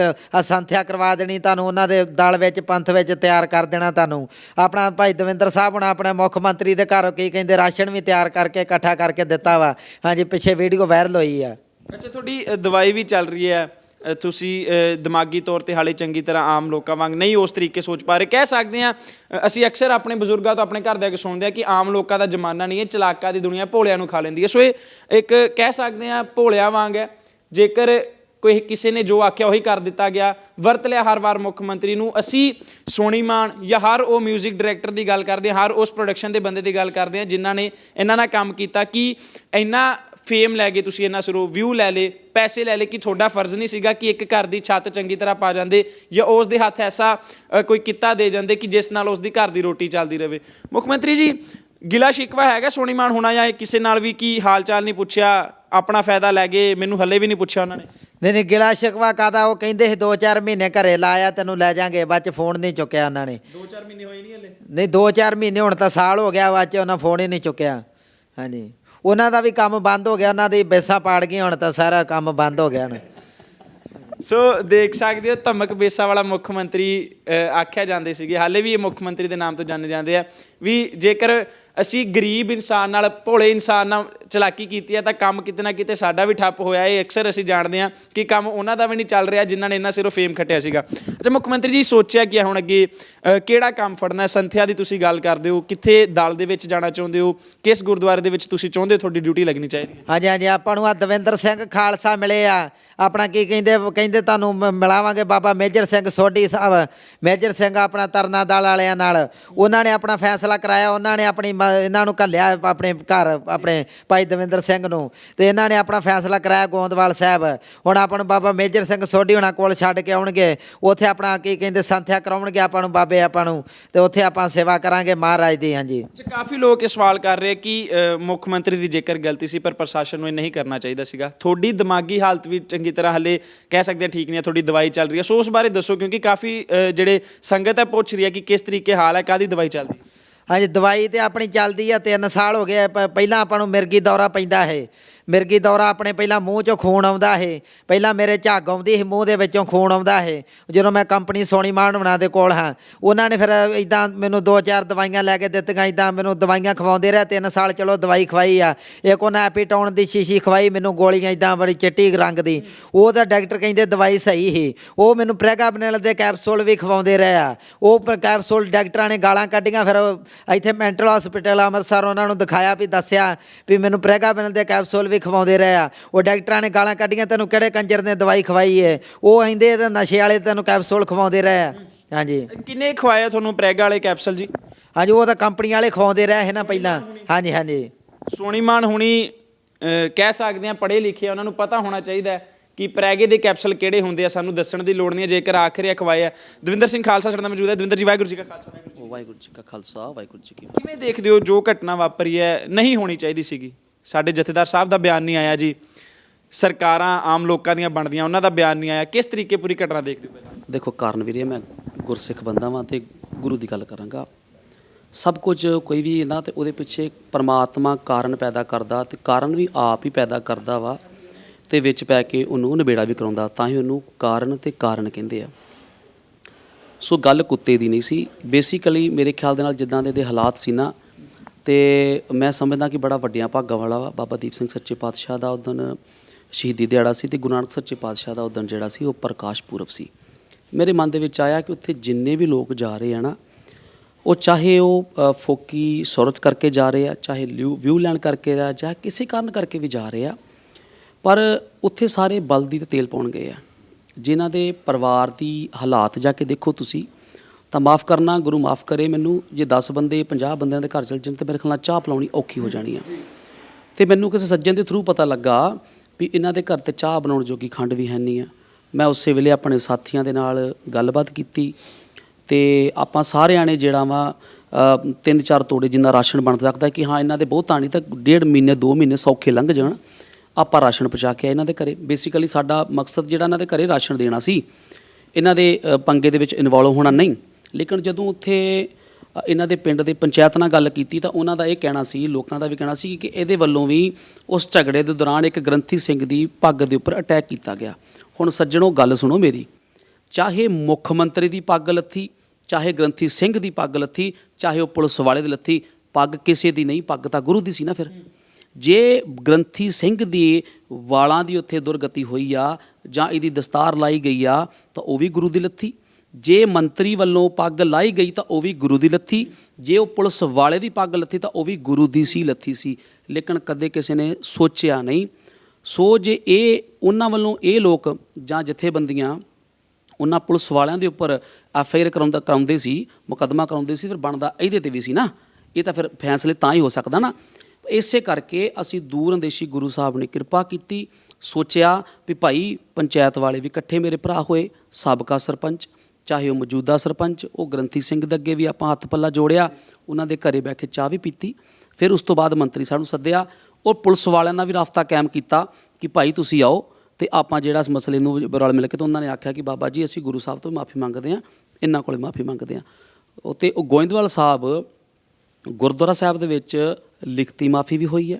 ਸੰਥਿਆ ਕਰਵਾ ਦੇਣੀ, ਤੁਹਾਨੂੰ ਉਹਨਾਂ ਦੇ ਦਲ ਵਿੱਚ, ਪੰਥ ਵਿੱਚ ਤਿਆਰ ਕਰ ਦੇਣਾ ਤੁਹਾਨੂੰ। ਆਪਣਾ ਭਾਈ ਦਵਿੰਦਰ ਸਾਹਿਬ ਹੁਣ ਆਪਣੇ ਮੁੱਖ ਮੰਤਰੀ ਦੇ ਘਰ, ਕੀ ਕਹਿੰਦੇ, ਰਾਸ਼ਨ ਵੀ ਤਿਆਰ ਕਰਕੇ, ਇਕੱਠਾ ਕਰਕੇ ਦਿੱਤਾ ਵਾ। ਹਾਂਜੀ, ਪਿੱਛੇ ਵੀਡੀਓ ਵਾਇਰਲ ਹੋਈ ਆ। ਅੱਛਾ, ਤੁਹਾਡੀ ਦਵਾਈ ਵੀ ਚੱਲ ਰਹੀ ਹੈ। ਤੁਸੀਂ ਦਿਮਾਗੀ ਤੌਰ ਤੇ ਹਾਲੇ ਚੰਗੀ ਤਰ੍ਹਾਂ ਆਮ ਲੋਕਾਂ ਵਾਂਗ ਨਹੀਂ ਉਸ ਤਰੀਕੇ ਸੋਚ ਪਾ ਰਹੇ। ਕਹਿ ਸਕਦੇ ਆ ਅਸੀਂ ਅਕਸਰ ਆਪਣੇ ਬਜ਼ੁਰਗਾਂ ਤੋਂ ਆਪਣੇ ਘਰ ਦੇ ਕੇ ਸੁਣਦੇ ਆ ਕਿ ਆਮ ਲੋਕਾਂ ਦਾ ਜ਼ਮਾਨਾ ਨਹੀਂ ਹੈ, ਚਲਾਕਾਂ ਦੀ ਦੁਨੀਆ ਭੋਲਿਆਂ ਨੂੰ ਖਾ ਲੈਂਦੀ ਹੈ। ਸੋ ਇਹ ਇੱਕ, ਕਹਿ ਸਕਦੇ ਆ ਭੋਲਿਆਂ ਵਾਂਗ ਹੈ। ਜੇਕਰ ਕੋਈ ਕਿਸੇ ਨੇ ਜੋ ਆਖਿਆ ਉਹੀ ਕਰ ਦਿੱਤਾ ਗਿਆ। ਵਰਤ ਲਿਆ ਹਰ ਵਾਰ ਮੁੱਖ ਮੰਤਰੀ ਨੂੰ। ਅਸੀਂ ਸੋਨੀ ਮਾਨ ਜਾਂ ਹਰ ਉਹ 뮤직 ਡਾਇਰੈਕਟਰ ਦੀ ਗੱਲ ਕਰਦੇ ਹਾਂ, ਹਰ ਉਸ ਪ੍ਰੋਡਕਸ਼ਨ ਦੇ ਬੰਦੇ ਦੀ ਗੱਲ ਕਰਦੇ ਹਾਂ, ਜਿਨ੍ਹਾਂ ਨੇ ਇਹਨਾਂ ਨਾਲ ਕੰਮ ਕੀਤਾ ਕਿ ਇੰਨਾ ਫੇਮ ਲੈ ਗਏ ਤੁਸੀਂ, ਇੰਨਾ ਸਿਰੋਂ ਵਿਊ ਲੈ ਲੇ ਪੈਸੇ ਲੈ ਲੇ ਕਿ ਤੁਹਾਡਾ ਫਰਜ਼ ਨਹੀਂ ਸੀਗਾ ਕਿ ਇੱਕ ਘਰ ਦੀ ਛੱਤ ਚੰਗੀ ਤਰ੍ਹਾਂ ਪਾ ਜਾਂਦੇ ਜਾਂ ਉਸ ਦੇ ਹੱਥ ਐਸਾ ਕੋਈ ਕਿੱਤਾ ਦੇ ਜਾਂਦੇ ਕਿ ਜਿਸ ਨਾਲ ਉਸ ਦੀ ਘਰ ਦੀ ਰੋਟੀ ਚੱਲਦੀ ਰਹੇ ਮੁੱਖ ਮੰਤਰੀ ਜੀ, ਗਿਲਾ ਸ਼ਿਕਵਾ ਹੈਗਾ ਸੋਨੀਮਾਨ ਹੋਣਾ ਜਾਂ ਕਿਸੇ ਨਾਲ ਵੀ ਕੀ ਹਾਲ ਚਾਲ ਨਹੀਂ ਪੁੱਛਿਆ, ਆਪਣਾ ਫਾਇਦਾ ਲੈ ਗਏ, ਮੈਨੂੰ ਹੱਲੇ ਵੀ ਨਹੀਂ ਪੁੱਛਿਆ ਉਹਨਾਂ ਨੇ। ਨਹੀਂ ਨਹੀਂ ਗਿਲਾ ਸ਼ਿਕਵਾ ਕਾਦਾ ਉਹ ਕਹਿੰਦੇ ਸੀ 2-4 ਮਹੀਨੇ ਘਰੇ ਲਾਇਆ ਤੈਨੂੰ ਲੈ ਜਾਾਂਗੇ। ਬਾਅਦ ਚ ਫੋਨ ਨਹੀਂ ਚੁੱਕਿਆ ਉਹਨਾਂ ਨੇ। 2-4 ਮਹੀਨੇ ਹੋਏ ਨਹੀਂ ਹੱਲੇ? ਨਹੀਂ 2-4 ਮਹੀਨੇ ਹੁਣ ਤਾਂ ਸਾਲ ਹੋ ਗਿਆ ਬਾਅਦ ਚ ਉਹਨਾਂ ਫੋਨ ਹੀ ਨਹੀਂ ਚੁੱਕਿਆ। ਹਾਂਜੀ। ਉਹਨਾਂ ਦਾ ਵੀ ਕੰਮ ਬੰਦ ਹੋ ਗਿਆ ਉਹਨਾਂ ਦੀ ਬੇਸਾਂ ਪਾੜ ਗਈਆਂ ਹੁਣ ਤਾਂ ਸਾਰਾ ਕੰਮ ਬੰਦ ਹੋ ਗਿਆ ਹੁਣ। ਸੋ ਦੇਖ ਸਕਦੇ ਹੋ ਧਮਕ ਬੇਸਾ ਵਾਲਾ ਮੁੱਖ ਮੰਤਰੀ ਅ, ਆਖਿਆ ਜਾਂਦੇ ਸੀਗੇ। ਹਾਲੇ ਵੀ ਇਹ ਮੁੱਖ ਮੰਤਰੀ ਦੇ ਨਾਮ ਤੋਂ ਜਾਣੇ ਜਾਂਦੇ ਆ। ਵੀ ਜੇਕਰ ਅਸੀਂ ਗਰੀਬ ਇਨਸਾਨ ਨਾਲ, ਭੋਲੇ ਇਨਸਾਨ ਨਾਲ ਚਲਾਕੀ ਕੀਤੀ ਹੈ ਤਾਂ ਕੰਮ ਕਿਤੇ ਨਾ ਕਿਤੇ ਸਾਡਾ ਵੀ ਠੱਪ ਹੋਇਆ। ਇਹ ਅਕਸਰ ਅਸੀਂ ਜਾਣਦੇ ਹਾਂ ਕਿ ਕੰਮ ਉਹਨਾਂ ਦਾ ਵੀ ਨਹੀਂ ਚੱਲ ਰਿਹਾ ਜਿਨ੍ਹਾਂ ਨੇ ਇੰਨਾ ਸਿਰੋਂ ਫੇਮ ਖੱਟਿਆ ਸੀਗਾ। ਅੱਛਾ, ਮੁੱਖ ਮੰਤਰੀ ਜੀ ਸੋਚਿਆ ਕਿ ਹੁਣ ਅੱਗੇ? ਕਿਹੜਾ ਕੰਮ ਫੜਨਾ? ਸੰਥਿਆ ਦੀ ਤੁਸੀਂ ਗੱਲ ਕਰਦੇ ਹੋ। ਕਿੱਥੇ ਦਲ ਦੇ ਵਿੱਚ ਜਾਣਾ ਚਾਹੁੰਦੇ ਹੋ? ਕਿਸ ਗੁਰਦੁਆਰੇ ਦੇ ਵਿੱਚ ਤੁਸੀਂ ਚਾਹੁੰਦੇ ਹੋ ਤੁਹਾਡੀ ਡਿਊਟੀ ਲੱਗਣੀ ਚਾਹੀਦੀ ਹੈ? ਹਾਂਜੀ ਹਾਂਜੀ, ਆਪਾਂ ਨੂੰ ਆ ਦਵਿੰਦਰ ਸਿੰਘ ਖਾਲਸਾ ਮਿਲੇ ਆ। ਆਪਣਾ ਕੀ ਕਹਿੰਦੇ ਕਹਿੰਦੇ ਤੁਹਾਨੂੰ ਮ- ਮਿਲਾਵਾਂਗੇ ਬਾਬਾ ਮੇਜਰ ਸਿੰਘ ਸੋਢੀ ਸਾਹਿਬ। ਮੇਜਰ ਸਿੰਘ ਆਪਣਾ ਤਰਨਾ ਦਲ ਵਾਲਿਆਂ ਨਾਲ। ਉਹਨਾਂ ਨੇ ਆਪਣਾ ਫੈਸਲਾ ਕਰਾਇਆ, ਉਹਨਾਂ ਨੇ ਆਪਣੀ ਮ- ਇਹਨਾਂ ਨੂੰ ਘੱਲਿਆ ਆਪਣੇ ਘਰ ਆਪਣੇ ਭਾਈ ਦਵਿੰਦਰ ਸਿੰਘ ਨੂੰ ਤੇ ਇਹਨਾਂ ਨੇ ਆਪਣਾ ਫੈਸਲਾ ਕਰਾਇਆ ਗੋਂਦਵਾਲ ਸਾਹਿਬ। ਹੁਣ ਆਪਾਂ ਨੂੰ ਬਾਬਾ ਮੇਜਰ ਸਿੰਘ ਸੋਢੀ ਹੋਣਾ ਕੋਲ ਛੱਡ ਕੇ ਆਉਣਗੇ। ਉੱਥੇ ਆਪਣਾ ਕੀ ਕਹਿੰਦੇ ਸੰਥਿਆ ਕਰਾਉਣਗੇ ਆਪਾਂ ਨੂੰ ਬਾਬੇ ਆਪਾਂ ਨੂੰ ਤੇ ਉੱਥੇ ਆਪਾਂ ਸੇਵਾ ਕਰਾਂਗੇ ਮਹਾਰਾਜ ਦੀ ਹਾਂਜੀ। ਅੱਛਾ ਕਾਫੀ ਲੋਕ ਇਹ ਸਵਾਲ ਕਰ ਰਹੇ ਕਿ ਅ, ਮੁੱਖ ਮੰਤਰੀ ਦੀ ਜੇਕਰ ਗਲਤੀ ਸੀ ਪਰ ਪ੍ਰਸ਼ਾਸਨ ਨੂੰ ਇਹ ਨਹੀਂ ਕਰਨਾ ਚਾਹੀਦਾ ਸੀਗਾ। ਤੁਹਾਡੀ ਦਿਮਾਗੀ ਹਾਲਤ ਵੀ ਚੰਗੀ ਤਰ੍ਹਾਂ ਹਲੇ ਕਹਿ ਸਕਦੇ ਹਾਂ ਠੀਕ ਨਹੀਂ ਹੈ ਤੁਹਾਡੀ ਦਵਾਈ ਚੱਲ ਰਹੀ ਹੈ ਸੋ ਉਸ ਬਾਰੇ ਦੱਸੋ ਕਿਉਂਕਿ ਕਾਫੀ ਅ, ਜਿਹੜੇ ਸੰਗਤ ਹੈ ਪੁੱਛ ਰਹੀ ਹੈ ਕਿ ਕਿਸ ਤਰੀਕੇ ਹਾਲ ਹੈ ਕਾਦੀ ਦਵਾਈ ਚੱਲਦੀ? ਹਾਂਜੀ, ਦਵਾਈ ਤੇ ਆਪਣੀ ਚੱਲਦੀ ਆ 3 ਸਾਲ ਹੋ ਗਏ ਆ। ਪ- ਪਹਿਲਾਂ ਆਪਾਂ ਨੂੰ ਮਿਰਗੀ ਦੌਰਾ ਪੈਂਦਾ ਹੈ ਮਿਰਗੀ ਦੌਰਾ ਆਪਣੇ ਪਹਿਲਾਂ ਮੂੰਹ ਚੋਂ ਖੂਨ ਆਉਂਦਾ ਹੈ। ਪਹਿਲਾਂ ਮੇਰੇ ਝੱਗ ਆਉਂਦੀ ਸੀ, ਮੂੰਹ ਦੇ ਵਿੱਚੋਂ ਖੂਨ ਆਉਂਦਾ ਹੈ। ਜਦੋਂ ਮੈਂ ਕੰਪਨੀ ਸੋਨੀ ਮਾਨ ਬਣਾ ਦੇ ਕੋਲ ਹਾਂ, ਉਹਨਾਂ ਨੇ ਫਿਰ ਇਦਾਂ ਮੈਨੂੰ ਦੋ ਚਾਰ ਦਵਾਈਆਂ ਲੈ ਕੇ ਦਿੱਤੀਆਂ ਇਦਾਂ ਮੈਨੂੰ ਦਵਾਈਆਂ ਖਵਾਉਂਦੇ ਰਹੇ, ਤਿੰਨ ਸਾਲ ਚਲੋ ਦਵਾਈ ਖਵਾਈ ਆ। ਇੱਕ ਉਹਨਾਂ ਐਪੀਟਾਉਨ ਦੀ ਸ਼ੀਸ਼ੀ ਖਵਾਈ, ਮੈਨੂੰ ਗੋਲੀਆਂ ਇਦਾਂ ਬੜੀ ਚਿੱਟੀ ਰੰਗ ਦੀ। ਉਹ ਤਾਂ ਡਾਕਟਰ ਕਹਿੰਦੇ ਦਵਾਈ ਸਹੀ ਸੀ। ਉਹ ਮੈਨੂੰ ਪ੍ਰੈਗਾਬਨਲ ਦੇ ਕੈਪਸੂਲ ਵੀ ਖਵਾਉਂਦੇ ਰਹੇ ਆ। ਉਹ ਕੈਪਸੂਲ ਡਾਕਟਰਾਂ ਨੇ ਗਾਲਾਂ ਕੱਢੀਆਂ, ਫਿਰ ਇੱਥੇ ਮੈਂਟਲ ਹਸਪੀਟਲ ਅੰਮ੍ਰਿਤਸਰ ਉਹਨਾਂ ਨੂੰ ਦਿਖਾਇਆ ਵੀ ਦੱਸਿਆ ਵੀ ਮੈਨੂੰ ਪ੍ਰੈਗਾਬਨਲ ਦੇ ਕੈਪਸੂਲ ਵੀ ਖਵਾਉਂਦੇ ਰਹੇ ਆ। ਉਹ ਡਾਕਟਰਾਂ ਨੇ ਗਾਲਾਂ ਕੱਢੀਆਂ ਤੈਨੂੰ ਕਿਹੜੇ ਕੰਜਰ ਨੇ ਦਵਾਈ ਖਵਾਈ ਏ? ਉਹ ਕਹਿੰਦੇ ਇਹ ਤਾਂ ਨਸ਼ੇ ਵਾਲੇ ਤੈਨੂੰ ਕੈਪਸੂਲ ਖਵਾਉਂਦੇ ਰਹੇ ਆ। ਹਾਂਜੀ। ਕਿੰਨੇ ਖਵਾਇਆ ਤੁਹਾਨੂੰ ਪ੍ਰੈਗ ਵਾਲੇ ਕੈਪਸੂਲ ਜੀ? ਹਾਂਜੀ ਉਹ ਤਾਂ ਕੰਪਨੀ ਵਾਲੇ ਖਵਾਉਂਦੇ ਰਹੇ ਹੈ ਨਾ ਪਹਿਲਾਂ। ਹਾਂਜੀ ਹਾਂਜੀ। ਸੋਨੀਮਾਨ ਹੁਣੀ ਅ, ਕਹਿ ਸਕਦੇ ਆ ਪੜ੍ਹੇ ਲਿਖੇ ਆ, ਉਹਨਾਂ ਨੂੰ ਪਤਾ ਹੋਣਾ ਚਾਹੀਦਾ ਹੈ ਕਿ ਪ੍ਰੈਗੇ ਦੇ ਕੈਪਸੂਲ ਕਿਹੜੇ ਹੁੰਦੇ ਆ। ਸਾਨੂੰ ਦੱਸਣ ਦੀ ਲੋੜ ਨਹੀਂ ਹੈ ਜੇਕਰ ਆਖਰੀ ਅਖਵਾਏ ਆ ਦਵਿੰਦਰ ਸਿੰਘ ਖਾਲਸਾ ਸਾਡੇ ਨਾਲ ਮੌਜੂਦ ਹੈ। ਦਵਿੰਦਰ ਜੀ ਵਾਹਿਗੁਰੂ ਜੀ ਕਾ ਖਾਲਸਾ ਵਾਹਿਗੁਰੂ ਜੀ ਵਾਹਿਗੁਰੂ ਜੀ ਕਾ ਖਾਲਸਾ ਵਾਹਿਗੁਰੂ ਜੀ ਕੀ ਕੀ- ਕਿਵੇਂ ਦੇਖਦੇ ਹੋ ਜੋ ਘਟਨਾ ਵਾਪਰੀ ਹੈ ਨਹੀਂ ਹੋਣੀ ਚਾਹੀਦੀ ਸੀਗੀ? ਸਾਡੇ ਜਥੇਦਾਰ ਸਾਹਿਬ ਦਾ ਬਿਆਨ ਨਹੀਂ ਆਇਆ ਜੀ। ਸਰਕਾਰਾਂ ਆਮ ਲੋਕਾਂ ਦੀਆਂ ਬਣਦੀਆਂ, ਉਹਨਾਂ ਦਾ ਬਿਆਨ ਨਹੀਂ ਆਇਆ। ਕਿਸ ਤਰੀਕੇ ਪੂਰੀ ਘਟਨਾ ਦੇਖਦੇ ਹੋ ਪਹਿਲਾਂ? ਦੇਖੋ, ਕਾਰਨ ਵੀਰੇ, ਮੈਂ ਗੁਰਸਿੱਖ ਬੰਦਾ ਵਾਂ ਤੇ ਗੁਰੂ ਦੀ ਗੱਲ ਕਰਾਂਗਾ। ਸਭ ਕੁਝ ਕੋਈ ਵੀ ਇਹਨਾਂ ਤੇ ਉਹਦੇ ਪਿੱਛੇ ਪਰਮਾਤਮਾ ਕਾਰਨ ਪੈਦਾ ਕਰਦਾ ਤੇ ਕਾਰਨ ਵੀ ਆਪ ਹੀ ਪੈਦਾ ਕਰਦਾ ਵਾ ਤੇ ਵਿੱਚ ਪੈ ਕੇ ਉਹਨੂੰ ਨਿਬੇੜਾ ਵੀ ਕਰਾਉਂਦਾ, ਤਾਂ ਹੀ ਉਹਨੂੰ ਕਾਰਨ ਤੇ ਕਾਰਨ ਕਹਿੰਦੇ ਆ। ਸੋ ਗੱਲ ਕੁੱਤੇ ਦੀ ਨਹੀਂ ਸੀ। ਬੇਸਿਕਲੀ ਮੇਰੇ ਖਿਆਲ ਦੇ ਨਾਲ ਜਿੱਦਾਂ ਦੇ ਦੇ ਹਾਲਾਤ ਸੀ ਨਾ ਤੇ ਮੈਂ ਸਮਝਦਾ ਕਿ ਬੜਾ ਵੱਡਿਆਂ ਭਾਗਾਂ ਵਾਲਾ ਵਾ। ਬਾਬਾ ਦੀਪ ਸਿੰਘ ਸੱਚੇ ਪਾਤਸ਼ਾਹ ਦਾ ਉਦੋਂ ਸ਼ਹੀਦੀ ਦਿਹਾੜਾ ਸੀ ਤੇ ਗੁਰੂ ਨਾਨਕ ਸੱਚੇ ਪਾਤਸ਼ਾਹ ਦਾ ਉਦੋਂ ਜਿਹੜਾ ਸੀ ਉਹ ਪ੍ਰਕਾਸ਼ ਪੁਰਬ ਸੀ। ਮੇਰੇ ਮਨ ਦੇ ਵਿੱਚ ਆਇਆ ਕਿ ਉੱਥੇ ਜਿੰਨੇ ਵੀ ਲੋਕ ਜਾ ਰਹੇ ਆ ਨਾ, ਉਹ ਚਾਹੇ ਉਹ ਫੋਕੀ ਸੁਰਤ ਕਰਕੇ ਜਾ ਰਹੇ ਆ, ਚਾਹੇ ਵਿਊ ਲੈਣ ਕਰਕੇ ਆ, ਜਾਂ ਕਿਸੇ ਕਾਰਨ ਕਰਕੇ ਵੀ ਜਾ ਰਹੇ ਆ, ਪਰ ਉੱਥੇ ਸਾਰੇ ਬਲਦੀ ਤੇ ਤੇਲ ਪਾਉਣ ਗਏ ਆ। ਜਿਨ੍ਹਾਂ ਦੇ ਪਰਿਵਾਰ ਦੀ ਹਾਲਾਤ ਜਾ ਕੇ ਦੇਖੋ ਤੁਸੀਂ ਤਾਂ ਮਾਫ ਕਰਨਾ ਗੁਰੂ ਮਾਫ ਕਰੇ ਮੈਨੂੰ ਜੇ 10 ਬੰਦੇ 50 ਬੰਦਿਆਂ ਦੇ ਘਰ ਚਲ ਜਾਣ ਤੇ ਮੇਰੇ ਖਿਆਲ ਨਾਲ ਚਾਹ ਪਿਲਾਉਣੀ ਔਖੀ ਹੋ ਜਾਣੀ ਆ। ਤੇ ਮੈਨੂੰ ਕਿਸੇ ਸੱਜਣ ਦੇ ਥਰੂ ਪਤਾ ਲੱਗਾ ਵੀ ਇਹਨਾਂ ਦੇ ਘਰ ਤੇ ਚਾਹ ਬਣਾਉਣ ਜੋਗੀ ਖੰਡ ਵੀ ਹੈ ਨਹੀਂ ਆ। ਮੈਂ ਉਸੇ ਵੇਲੇ ਆਪਣੇ ਸਾਥੀਆਂ ਦੇ ਨਾਲ ਗੱਲਬਾਤ ਕੀਤੀ ਤੇ ਆਪਾਂ ਸਾਰਿਆਂ ਨੇ ਜਿਹੜਾ ਵਾ ਤਿੰਨ ਚਾਰ ਤੋੜੇ ਜਿੰਨਾ ਰਾਸ਼ਨ ਬਣ ਸਕਦਾ ਕਿ ਹਾਂ ਇਹਨਾਂ ਦੇ ਬਹੁਤ ਆਣੀ ਤਾਂ ਡੇਢ ਮਹੀਨੇ 2 ਮਹੀਨੇ ਸੌਖੇ ਲੰਘ ਜਾਣ। ਆਪਾਂ ਰਾਸ਼ਨ ਪਹੁੰਚਾ ਕੇ ਇਹਨਾਂ ਦੇ ਘਰੇ। ਬੇਸਿਕਲੀ ਸਾਡਾ ਮਕਸਦ ਜਿਹੜਾ ਇਹਨਾਂ ਦੇ ਘਰੇ ਰਾਸ਼ਨ ਦੇਣਾ ਸੀ ਇਹਨਾਂ ਦੇ ਪੰਗੇ ਦੇ ਵਿੱਚ ਇਨਵੋਲਵ ਹੋਣਾ ਨਹੀਂ। ਲੇਕਿਨ ਜਦੋਂ ਉੱਥੇ ਇਹਨਾਂ ਦੇ ਪਿੰਡ ਦੇ ਪੰਚਾਇਤ ਨਾਲ ਗੱਲ ਕੀਤੀ ਤਾਂ ਉਹਨਾਂ ਦਾ ਇਹ ਕਹਿਣਾ ਸੀ, ਲੋਕਾਂ ਦਾ ਵੀ ਕਹਿਣਾ ਸੀ ਕਿ ਇਹਦੇ ਵੱਲੋਂ ਵੀ ਉਸ ਝਗੜੇ ਦੇ ਦੌਰਾਨ ਇੱਕ ਗ੍ਰੰਥੀ ਸਿੰਘ ਦੀ ਪੱਗ ਦੇ ਉੱਪਰ ਅਟੈਕ ਕੀਤਾ ਗਿਆ। ਹੁਣ ਸੱਜਣੋ, ਗੱਲ ਸੁਣੋ ਮੇਰੀ। ਚਾਹੇ ਮੁੱਖ ਮੰਤਰੀ ਦੀ ਪੱਗ ਲੱਥੀ, ਚਾਹੇ ਗ੍ਰੰਥੀ ਸਿੰਘ ਦੀ ਪੱਗ ਲੱਥੀ, ਚਾਹੇ ਉਹ ਪੁਲਿਸ ਵਾਲੇ ਦੀ ਲੱਥੀ, ਪੱਗ ਕਿਸੇ ਦੀ ਨਹੀਂ, ਪੱਗ ਤਾਂ ਗੁਰੂ ਦੀ ਸੀ ਨਾ ਫਿਰ। ਜੇ ਗ੍ਰੰਥੀ ਸਿੰਘ ਦੀ ਵਾਲਾਂ ਦੀ ਉੱਥੇ ਦੁਰਗਤੀ ਹੋਈ ਆ ਜਾਂ ਇਹਦੀ ਦਸਤਾਰ ਲਾਈ ਗਈ ਆ ਤਾਂ ਉਹ ਵੀ ਗੁਰੂ ਦੀ ਲੱਥੀ। ਜੇ ਮੰਤਰੀ ਵੱਲੋਂ ਪੱਗ ਲਾਈ ਗਈ ਤਾਂ ਉਹ ਵੀ ਗੁਰੂ ਦੀ ਲੱਥੀ, ਜੇ ਉਹ ਪੁਲਿਸ ਵਾਲੇ ਦੀ ਪੱਗ ਲੱਥੀ ਤਾਂ ਉਹ ਵੀ ਗੁਰੂ ਦੀ ਸੀ ਲੱਥੀ ਸੀ। ਲੇਕਿਨ ਕਦੇ ਕਿਸੇ ਨੇ ਸੋਚਿਆ ਨਹੀਂ। ਸੋ ਜੇ ਇਹ ਉਹਨਾਂ ਵੱਲੋਂ ਇਹ ਲੋਕ ਜਾਂ ਜਥੇਬੰਦੀਆਂ ਉਹਨਾਂ ਪੁਲਿਸ ਵਾਲਿਆਂ ਦੇ ਉੱਪਰ ਐਫ ਆਈ ਆਰ ਕਰਾਉਂਦਾ ਕਰਾਉਂਦੇ ਸੀ, ਮੁਕੱਦਮਾ ਕਰਾਉਂਦੇ ਸੀ, ਫਿਰ ਬਣਦਾ ਇਹਦੇ ਤੇ ਵੀ ਸੀ ਨਾ। ਇਹ ਤਾਂ ਫਿਰ ਫੈਸਲੇ ਤਾਂ ਹੀ ਹੋ ਸਕਦਾ ਨਾ। ਇਸੇ ਕਰਕੇ ਅਸੀਂ ਦੂਰ ਅੰਦੇਸ਼ੀ ਗੁਰੂ ਸਾਹਿਬ ਨੇ ਕਿਰਪਾ ਕੀਤੀ, ਸੋਚਿਆ ਵੀ ਭਾਈ ਪੰਚਾਇਤ ਵਾਲੇ ਵੀ ਇਕੱਠੇ ਮੇਰੇ ਭਰਾ ਹੋਏ, ਸਾਬਕਾ ਸਰਪੰਚ ਚਾਹੇ ਉਹ ਮੌਜੂਦਾ ਸਰਪੰਚ, ਉਹ ਗ੍ਰੰਥੀ ਸਿੰਘ ਦੇ ਅੱਗੇ ਵੀ ਆਪਾਂ ਹੱਥ ਪੱਲਾ ਜੋੜਿਆ, ਉਹਨਾਂ ਦੇ ਘਰੇ ਬੈ ਕੇ ਚਾਹ ਵੀ ਪੀਤੀ। ਫਿਰ ਉਸ ਤੋਂ ਬਾਅਦ ਮੰਤਰੀ ਸਾਹਿਬ ਨੂੰ ਸੱਦਿਆ, ਉਹ ਪੁਲਿਸ ਵਾਲਿਆਂ ਨਾਲ ਵੀ ਰਾਫਤਾ ਕਾਇਮ ਕੀਤਾ ਕਿ ਭਾਈ ਤੁਸੀਂ ਆਓ ਤੇ ਆਪਾਂ ਜਿਹੜਾ ਇਸ ਮਸਲੇ ਨੂੰ ਰਲ ਮਿਲ ਕੇ ਤੇ ਉਹਨਾਂ ਨੇ ਆਖਿਆ ਕਿ ਬਾਬਾ ਜੀ, ਅਸੀਂ ਗੁਰੂ ਸਾਹਿਬ ਤੋਂ ਮਾਫੀ ਮੰਗਦੇ ਹਾਂ, ਇਹਨਾਂ ਕੋਲੇ ਮਾਫੀ ਮੰਗਦੇ ਹਾਂ। ਉਹ ਤੇ ਉਹ ਗੋਇੰਦਵਾਲ ਸਾਹਿਬ ਗੁਰਦੁਆਰਾ ਸਾਹਿਬ ਦੇ ਵਿੱਚ ਲਿਖਤੀ ਮਾਫੀ ਵੀ ਹੋਈ ਹੈ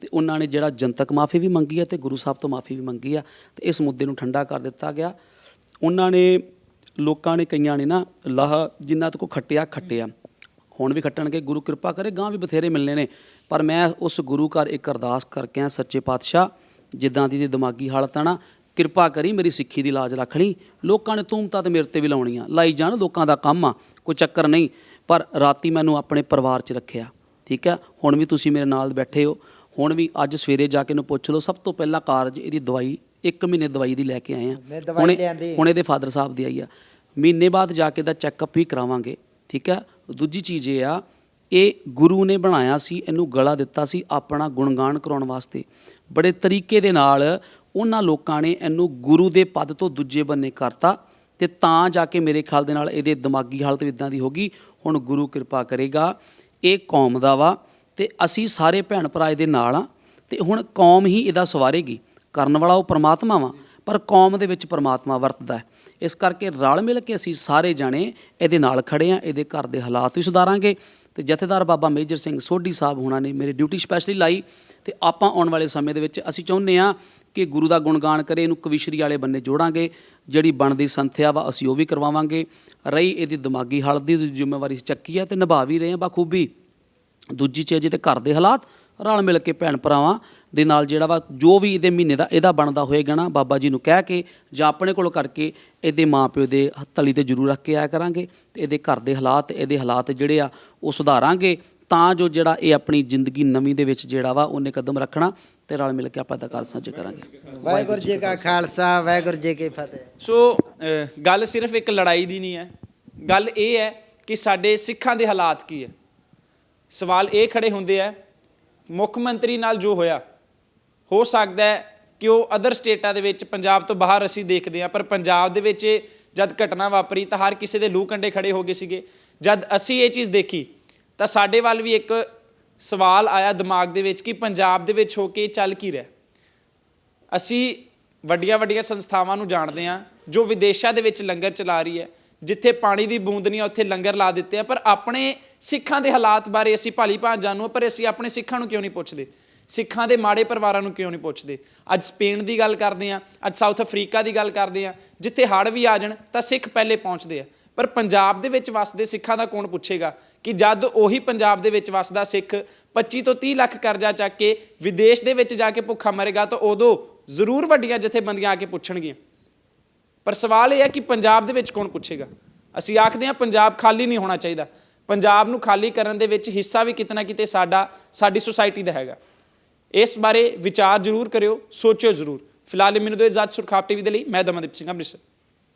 ਤੇ ਉਹਨਾਂ ਨੇ ਜਿਹੜਾ ਜਨਤਕ ਮਾਫੀ ਵੀ ਮੰਗੀ ਹੈ ਤੇ ਗੁਰੂ ਸਾਹਿਬ ਤੋਂ ਮਾਫੀ ਵੀ ਮੰਗੀ ਆ ਤੇ ਇਸ ਮੁੱਦੇ ਨੂੰ ਠੰਡਾ ਕਰ ਦਿੱਤਾ ਗਿਆ। ਉਹਨਾਂ ਨੇ ਲੋਕਾਂ ਨੇ ਕਈਆਂ ਨੇ ਨਾ ਲਾਹ ਜਿੰਨਾ ਤੱਕ ਖੱਟਿਆ ਖੱਟਿਆ। ਹੁਣ ਵੀ ਖੱਟਣਗੇ, ਗੁਰੂ ਕਿਰਪਾ ਕਰੇ ਗਾਂ ਵੀ ਬਥੇਰੇ ਮਿਲਨੇ ਨੇ। ਪਰ ਮੈਂ ਉਸ ਗੁਰੂ ਘਰ ਇੱਕ ਅਰਦਾਸ ਕਰਕੇ ਆ ਸੱਚੇ ਪਾਤਸ਼ਾਹ, ਜਿੱਦਾਂ ਦੀ ਦੀ ਦਿਮਾਗੀ ਹਾਲਤ ਆ ਨਾ, ਕਿਰਪਾ ਕਰੀ, ਮੇਰੀ ਸਿੱਖੀ ਦੀ ਲਾਜ ਰੱਖ ਲਈ। ਲੋਕਾਂ ਨੇ ਤੂਮਤਾ ਤੇ ਮੇਰੇ ਤੇ ਵੀ ਲਾਉਣੀਆਂ ਲਾਈ ਜਾਣ, ਲੋਕਾਂ ਦਾ ਕੰਮ ਆ, ਕੋਈ ਚੱਕਰ ਨਹੀਂ। ਪਰ ਰਾਤੀ ਮੈਨੂੰ ਆਪਣੇ ਪਰਿਵਾਰ 'ਚ ਰੱਖਿਆ। ਠੀਕ ਹੈ ਹੁਣ ਵੀ ਤੁਸੀਂ ਮੇਰੇ ਨਾਲ ਬੈਠੇ ਹੋ। ਹੁਣ ਵੀ ਅੱਜ ਸਵੇਰੇ ਜਾ ਕੇ ਇਹਨੂੰ ਪੁੱਛ ਲਓ, ਸਭ ਤੋਂ ਪਹਿਲਾ ਕਾਰਜ ਇਹਦੀ ਦਵਾਈ 1 ਮਹੀਨੇ ਦਵਾਈ ਦੀ ਲੈ ਕੇ ਆਏ ਆ। ਮੈਂ ਦਵਾਈ ਹੁਣੇ- ਲਿਆਂਦੀ। ਹੁਣ ਇਹਦੇ ਫਾਦਰ ਸਾਹਿਬ ਦੀ ਆਈ ਆ। ਮਹੀਨੇ ਬਾਅਦ ਜਾ ਕੇ ਦਾ ਚੈੱਕਅਪ ਵੀ ਕਰਾਵਾਂਗੇ ਠੀਕ ਹੈ ਦੂਜੀ ਚੀਜ਼ ਇਹ ਆ ਇਹ ਗੁਰੂ ਨੇ ਬਣਾਇਆ ਸੀ ਇਹਨੂੰ ਗਲਾ ਦਿੱਤਾ ਸੀ ਆਪਣਾ ਗੁਣਗਾਨ ਕਰਾਉਣ ਵਾਸਤੇ। ਬੜੇ ਤਰੀਕੇ ਦੇ ਨਾਲ ਉਹਨਾਂ ਲੋਕਾਂ ਨੇ ਇਹਨੂੰ ਗੁਰੂ ਦੇ ਪਦ ਤੋਂ ਦੂਜੇ ਬੰਨੇ ਕਰਤਾ ਤੇ ਤਾਂ ਜਾ ਕੇ ਮੇਰੇ ਖਿਆਲ ਦੇ ਨਾਲ ਇਹਦੇ ਦਿਮਾਗੀ ਹਾਲਤ ਵੀ ਇਦਾਂ ਦੀ ਹੋ ਗਈ ਹੁਣ ਗੁਰੂ ਕਿਰਪਾ ਕਰੇਗਾ ਇਹ ਕੌਮ ਦਾ ਵਾ ਤੇ ਅਸੀਂ ਸਾਰੇ ਭੈਣ ਭਰਾ ਇਹਦੇ ਨਾਲ ਆ ਤੇ ਹੁਣ ਕੌਮ ਹੀ ਇਹਦਾ ਸਵਾਰੇਗੀ। ਕਰਨ ਵਾਲਾ ਉਹ ਪਰਮਾਤਮਾ ਵਾ, ਪਰ ਕੌਮ ਦੇ ਵਿੱਚ ਪਰਮਾਤਮਾ ਵਰਤਦਾ ਹੈ। ਇਸ ਕਰਕੇ ਰਲ ਮਿਲ ਕੇ ਅਸੀਂ ਸਾਰੇ ਜਾਣੇ ਇਹਦੇ ਨਾਲ ਖੜੇ ਆ ਇਹਦੇ ਘਰ ਦੇ ਹਾਲਾਤ ਵੀ ਸੁਧਾਰਾਂਗੇ। ਤੇ ਜਥੇਦਾਰ ਬਾਬਾ ਮੇਜਰ ਸਿੰਘ ਸੋਢੀ ਸਾਹਿਬ ਹੁਣਾਂ ਨੇ ਮੇਰੀ ਡਿਊਟੀ ਸਪੈਸ਼ਲੀ ਲਾਈ ਤੇ ਆਪਾਂ ਆਉਣ ਵਾਲੇ ਸਮੇਂ ਦੇ ਵਿੱਚ ਅਸੀਂ ਚਾਹੁੰਦੇ ਆ ਕਿ ਗੁਰੂ ਦਾ ਗੁਣਗਾਨ ਕਰੇ, ਇਹਨੂੰ ਕਵਿਸ਼ਰੀ ਵਾਲੇ ਬੰਨੇ ਜੋੜਾਂਗੇ, ਜਿਹੜੀ ਬਣਦੀ ਸੰਥਿਆ ਵਾ ਅਸੀਂ ਉਹ ਵੀ ਕਰਵਾਵਾਂਗੇ। ਰਹੀ ਇਹਦੀ ਦਿਮਾਗੀ ਹਾਲਤ ਦੀ ਜ਼ਿੰਮੇਵਾਰੀ ਚੱਕੀ ਆ ਤੇ ਨਿਭਾ ਵੀ ਰਹੇ ਆ ਬਾਖੂਬੀ। ਦੂਜੀ ਚੀਜ਼ ਤੇ ਘਰ ਦੇ ਹਾਲਾਤ, ਰਲ ਮਿਲ ਕੇ ਭੈਣ ਭਰਾਵਾਂ ਦੇ ਨਾਲ ਜਿਹੜਾ ਵਾ ਜੋ ਵੀ ਇਹਦੇ ਮਹੀਨੇ ਦਾ ਇਹਦਾ ਬਣਦਾ ਹੋਏਗਾ ਨਾ ਬਾਬਾ ਜੀ ਨੂੰ ਕਹਿ ਕੇ ਜਾਂ ਆਪਣੇ ਕੋਲ ਕਰਕੇ ਇਹਦੇ ਮਾਪਿਓ ਦੇ ਤਲੀ ਤੇ ਜ਼ਰੂਰ ਰੱਖ ਕੇ ਆਇਆ ਕਰਾਂਗੇ ਤੇ ਇਹਦੇ ਘਰ ਦੇ ਹਾਲਾਤ ਇਹਦੇ ਹਾਲਾਤ ਜਿਹੜੇ ਆ ਉਹ ਸੁਧਾਰਾਂਗੇ ਤਾਂ ਜੋ ਜਿਹੜਾ ਇਹ ਆਪਣੀ ਜ਼ਿੰਦਗੀ ਨਵੀਂ ਦੇ ਵਿੱਚ ਜਿਹੜਾ ਵਾ ਉਹਨੇ ਕਦਮ ਰੱਖਣਾ ਤੇ ਰਲ ਮਿਲ ਕੇ ਆਪਾਂ ਦਾ ਕਾਰ ਸਾਂਝੇ ਕਰਾਂਗੇ। ਵਾਹਿਗੁਰੂ ਜੀ ਕਾ ਖਾਲਸਾ ਵਾਹਿਗੁਰੂ ਜੀ ਕੀ ਫਤਿਹ। ਸੋ ਗੱਲ ਸਿਰਫ ਇੱਕ ਲੜਾਈ ਦੀ ਨਹੀਂ ਹੈ। ਗੱਲ ਇਹ ਹੈ ਕਿ ਸਾਡੇ ਸਿੱਖਾਂ ਦੇ ਹਾਲਾਤ ਕੀ ਹੈ? ਸਵਾਲ ਇਹ ਖੜੇ ਹੁੰਦੇ ਆ ਮੁੱਖ ਮੰਤਰੀ ਨਾਲ ਜੋ ਹੋਇਆ ਹੋ ਸਕਦਾ ਹੈ ਕਿ ਉਹ ਅਦਰ ਸਟੇਟਾਂ ਦੇ ਵਿੱਚ, ਪੰਜਾਬ ਤੋਂ ਬਾਹਰ ਅਸੀਂ ਦੇਖਦੇ ਹਾਂ, ਪਰ ਪੰਜਾਬ ਦੇ ਵਿੱਚ ਜਦ ਘਟਨਾ ਵਾਪਰੀ ਤਾਂ ਹਰ ਕਿਸੇ ਦੇ ਲੂ ਕੰਡੇ ਖੜੇ ਹੋ ਗਏ ਸੀਗੇ। ਜਦ ਅਸੀਂ ਇਹ ਚੀਜ਼ ਦੇਖੀ, ਤਾਂ ਸਾਡੇ ਵੱਲ ਵੀ ਇੱਕ ਸਵਾਲ ਆਇਆ ਦਿਮਾਗ ਦੇ ਵਿੱਚ ਕਿ ਪੰਜਾਬ ਦੇ ਵਿੱਚ ਹੋ ਕੇ ਚੱਲ ਕੀ ਰਿਹਾ। ਅਸੀਂ ਵੱਡੀਆਂ ਵੱਡੀਆਂ ਸੰਸਥਾਵਾਂ ਨੂੰ ਜਾਣਦੇ ਹਾਂ, ਜੋ ਵਿਦੇਸ਼ਾਂ ਦੇ ਵਿੱਚ ਲੰਗਰ ਚਲਾ ਰਹੀ ਹੈ, ਜਿੱਥੇ ਪਾਣੀ ਦੀ ਬੂੰਦ ਨਹੀਂ ਹੈ, ਉੱਥੇ ਲੰਗਰ ਲਾ ਦਿੱਤੇ ਆ, ਪਰ ਆਪਣੇ ਸਿੱਖਾਂ ਦੇ ਹਾਲਾਤ ਬਾਰੇ ਅਸੀਂ ਭਾਲੀ ਭਾਂ ਜਾਣੂ ਪਰ ਅਸੀਂ ਆਪਣੇ ਸਿੱਖਾਂ ਨੂੰ ਕਿਉਂ ਨਹੀਂ ਪੁੱਛਦੇ? ਸਿੱਖਾਂ ਦੇ ਮਾੜੇ ਪਰਿਵਾਰਾਂ ਨੂੰ ਕਿਉਂ ਨਹੀਂ ਪੁੱਛਦੇ? ਅੱਜ ਸਪੇਨ ਦੀ ਗੱਲ ਕਰਦੇ ਆ ਅੱਜ ਸਾਊਥ ਅਫਰੀਕਾ ਦੀ ਗੱਲ ਕਰਦੇ ਆ ਜਿੱਥੇ ਹੜ੍ਹ ਵੀ ਆ ਜਾਣ ਤਾਂ ਸਿੱਖ ਪਹਿਲੇ ਪਹੁੰਚਦੇ ਆ। ਪਰ ਪੰਜਾਬ ਦੇ ਵਿੱਚ ਵਸਦੇ ਸਿੱਖਾਂ ਦਾ ਕੌਣ ਪੁੱਛੇਗਾ ਕਿ ਜਦ ਉਹੀ ਪੰਜਾਬ ਦੇ ਵਿੱਚ ਵਸਦਾ ਸਿੱਖ 25 ਤੋਂ 30 ਲੱਖ ਕਰਜ਼ਾ ਚੱਕ ਕੇ ਵਿਦੇਸ਼ ਦੇ ਵਿੱਚ ਜਾ ਕੇ ਭੁੱਖਾ ਮਰੇਗਾ ਤਾਂ ਉਦੋਂ ਜ਼ਰੂਰ ਵੱਡੀਆਂ ਜਥੇਬੰਦੀਆਂ ਆ ਕੇ ਪੁੱਛਣਗੀਆਂ। ਪਰ ਸਵਾਲ ਇਹ ਹੈ ਕਿ ਪੰਜਾਬ ਦੇ ਵਿੱਚ ਕੌਣ ਪੁੱਛੇਗਾ? ਅਸੀਂ ਆਖਦੇ ਹਾਂ ਪੰਜਾਬ ਖਾਲੀ ਨਹੀਂ ਹੋਣਾ ਚਾਹੀਦਾ। ਪੰਜਾਬ ਨੂੰ ਖਾਲੀ ਕਰਨ ਦੇ ਵਿੱਚ ਹਿੱਸਾ ਵੀ ਕਿਤਨਾ ਕਿਤੇ ਸਾਡਾ, ਸਾਡੀ ਸੁਸਾਇਟੀ ਦਾ ਹੈਗਾ। ਇਸ ਬਾਰੇ ਵਿਚਾਰ ਜ਼ਰੂਰ ਕਰਿਓ, ਸੋਚਿਓ ਜ਼ਰੂਰ। ਫਿਲਹਾਲ ਇਹ ਮੈਨੂੰ ਦੋ ਇਜਾਜ਼ਤ ਸੁਰਖਾਪ ਟੀਵੀ ਦੇ ਲਈ, ਮੈਂ ਦਮਨਦੀਪ ਸਿੰਘ ਅੰਮ੍ਰਿਤਸਰ।